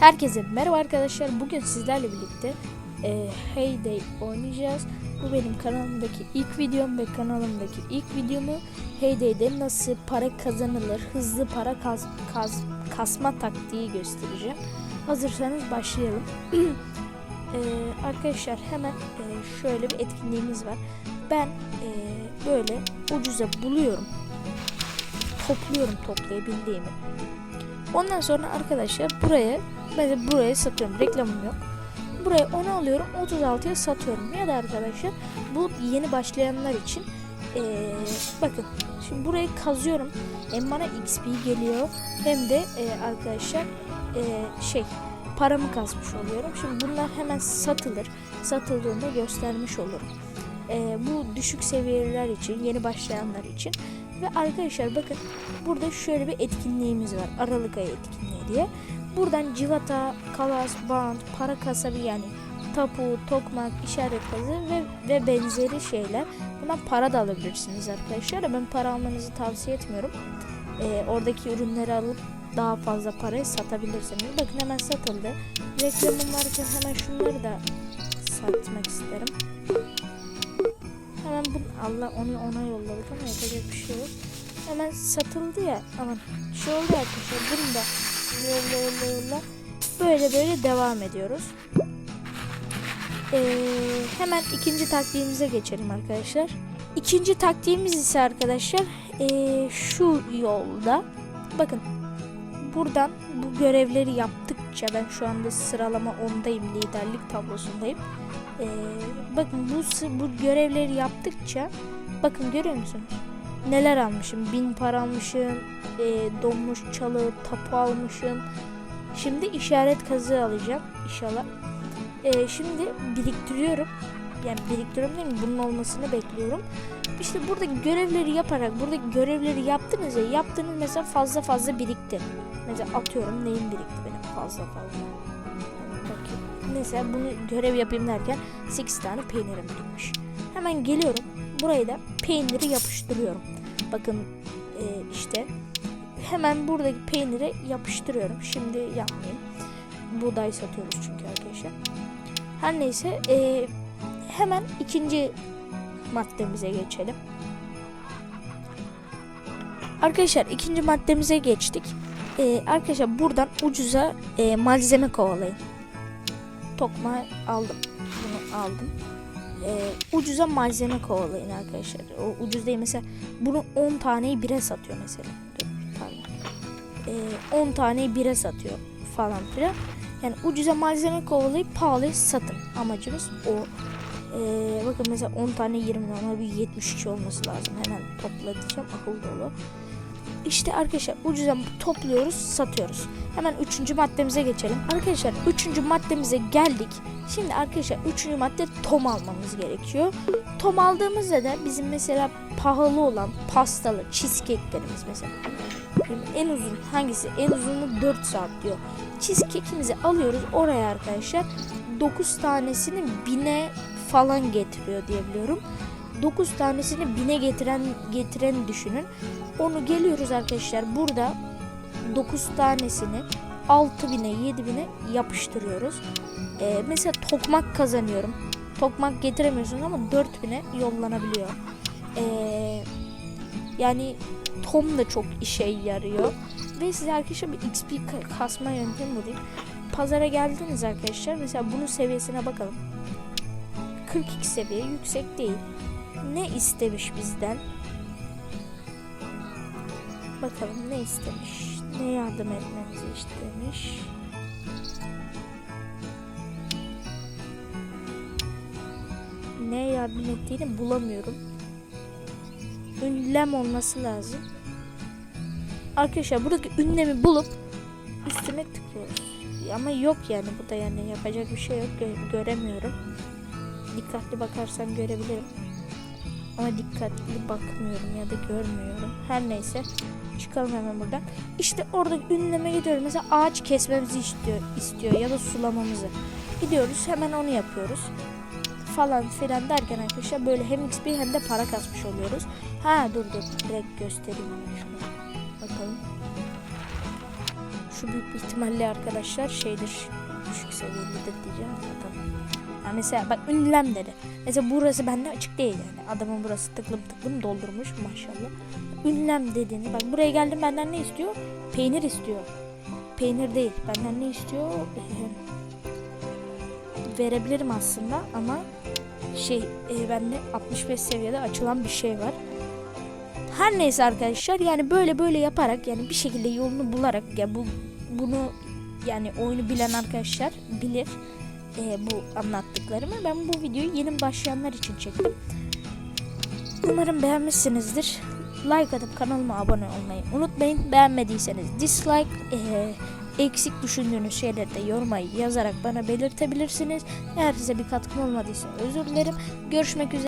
Herkese merhaba arkadaşlar. Bugün sizlerle birlikte e, Heyday oynayacağız. Bu benim kanalımdaki ilk videom ve kanalımdaki ilk videomu Heyday'de nasıl para kazanılır, hızlı para kaz, kaz, kasma taktiği göstereceğim. Hazırsanız başlayalım. E, arkadaşlar hemen e, şöyle bir etkinliğimiz var. Ben e, böyle ucuza buluyorum. Topluyorum toplayabildiğimi. Ondan sonra arkadaşlar buraya mesela buraya satıyorum. Reklamım yok. Buraya onu alıyorum 36'ya satıyorum. Ya da arkadaşlar bu yeni başlayanlar için eee, bakın şimdi burayı kazıyorum. Hem bana XP geliyor hem de eee, arkadaşlar eee, şey paramı kasmış oluyorum. Şimdi bunlar hemen satılır. Satıldığında göstermiş olurum. Eee, bu düşük seviyeler için, yeni başlayanlar için. Ve arkadaşlar bakın burada şöyle bir etkinliğimiz var. Aralık ayı etkinliği diye. Buradan civata, kalas, band, para kasabi yani tapu, tokmak, işaret kazı ve, ve benzeri şeyler. Bundan para da alabilirsiniz arkadaşlar. Ben para almanızı tavsiye etmiyorum. Ee, oradaki ürünleri alıp daha fazla paraya satabilirsiniz. Bakın hemen satıldı. Reklamım varken hemen şunları da satmak isterim. Hemen bu Allah onu ona yolladık ama yapacak bir şey yok. Hemen satıldı ya. Aman şey oldu arkadaşlar. Bunu da. Böyle böyle devam ediyoruz. Ee, hemen ikinci taktiğimize geçelim arkadaşlar. İkinci taktiğimiz ise arkadaşlar ee, şu yolda. Bakın buradan bu görevleri yaptıkça ben şu anda sıralama 10'dayım liderlik tablosundayım. Ee, bakın bu bu görevleri yaptıkça bakın görüyor musunuz? Neler almışım? Bin para almışım, e, donmuş çalı, tapu almışım. Şimdi işaret kazığı alacağım inşallah. E, şimdi biriktiriyorum. Yani biriktiriyorum değil mi? Bunun olmasını bekliyorum. İşte buradaki görevleri yaparak, buradaki görevleri yaptınız ya, yaptığınız mesela fazla fazla birikti. Mesela atıyorum neyim birikti benim fazla fazla. Mesela bunu görev yapayım derken 8 tane peynirim birikmiş. Hemen geliyorum. Buraya da peyniri yapıştırıyorum. Bakın e, işte hemen buradaki peyniri yapıştırıyorum. Şimdi yapmayayım. Buğday satıyoruz çünkü arkadaşlar. Her neyse e, hemen ikinci maddemize geçelim. Arkadaşlar ikinci maddemize geçtik. E, arkadaşlar buradan ucuza e, malzeme kovalayın. Tokma aldım. Bunu aldım e, ucuza malzeme kovalayın arkadaşlar. O ucuz değil mesela bunu 10 taneyi bire satıyor mesela. Pardon. E, 10 taneyi bire satıyor falan filan. Yani ucuza malzeme kovalayıp pahalı satın. Amacımız o. E, bakın mesela 10 tane 20 ama bir 72 olması lazım. Hemen toplatacağım akıl dolu. İşte arkadaşlar ucuza topluyoruz, satıyoruz. Hemen üçüncü maddemize geçelim. Arkadaşlar üçüncü maddemize geldik. Şimdi arkadaşlar üçüncü madde tom almamız gerekiyor. Tom aldığımızda da bizim mesela pahalı olan pastalı cheesecake'lerimiz mesela. En uzun hangisi? En uzunu 4 saat diyor. Cheesecake'imizi alıyoruz oraya arkadaşlar. 9 tanesini bine falan getiriyor diye biliyorum. 9 tanesini bine getiren getiren düşünün. Onu geliyoruz arkadaşlar burada 9 tanesini 6000'e 7000'e yapıştırıyoruz. Ee, mesela tokmak kazanıyorum. Tokmak getiremiyorsunuz ama 4000'e yollanabiliyor. Ee, yani Tom da çok işe yarıyor. Ve size arkadaşlar bir XP ka- kasma yöntemi bulayım. Pazara geldiniz arkadaşlar. Mesela bunun seviyesine bakalım. 42 seviye yüksek değil. Ne istemiş bizden? Bakalım ne istemiş? Ne yardım etmemizi istemiş? Ne yardım ettiğini bulamıyorum. Ünlem olması lazım. Arkadaşlar buradaki ünlemi bulup üstüne tıklıyoruz. Ama yok yani bu da yani yapacak bir şey yok. Gö- göremiyorum. Dikkatli bakarsam görebilirim. Ama dikkatli bakmıyorum ya da görmüyorum. Her neyse. Çıkalım hemen buradan. İşte orada ünleme gidiyoruz. Mesela ağaç kesmemizi istiyor, istiyor ya da sulamamızı. Gidiyoruz hemen onu yapıyoruz. Falan filan derken arkadaşlar böyle hem XP hem de para kasmış oluyoruz. Ha dur dur direkt göstereyim hemen şunu. Bakalım. şu büyük ihtimalle arkadaşlar şeydir. Düşük seviyelidir diyeceğim zaten. Ya mesela bak ünlemleri. Mesela burası bende açık değil yani. Adamın burası tıklım tıklım doldurmuş maşallah. Ünlem dediğini bak buraya geldim benden ne istiyor? Peynir istiyor. Peynir değil. Benden ne istiyor? Ee, verebilirim aslında ama şey e, bende 65 seviyede açılan bir şey var. Her neyse arkadaşlar yani böyle böyle yaparak yani bir şekilde yolunu bularak ya bu bunu yani oyunu bilen arkadaşlar bilir e, bu anlattıklarımı. Ben bu videoyu yeni başlayanlar için çektim. Umarım beğenmişsinizdir. Like atıp kanalıma abone olmayı unutmayın. Beğenmediyseniz dislike, e, eksik düşündüğünüz şeyleri de yoruma yazarak bana belirtebilirsiniz. Eğer size bir katkım olmadıysa özür dilerim. Görüşmek üzere.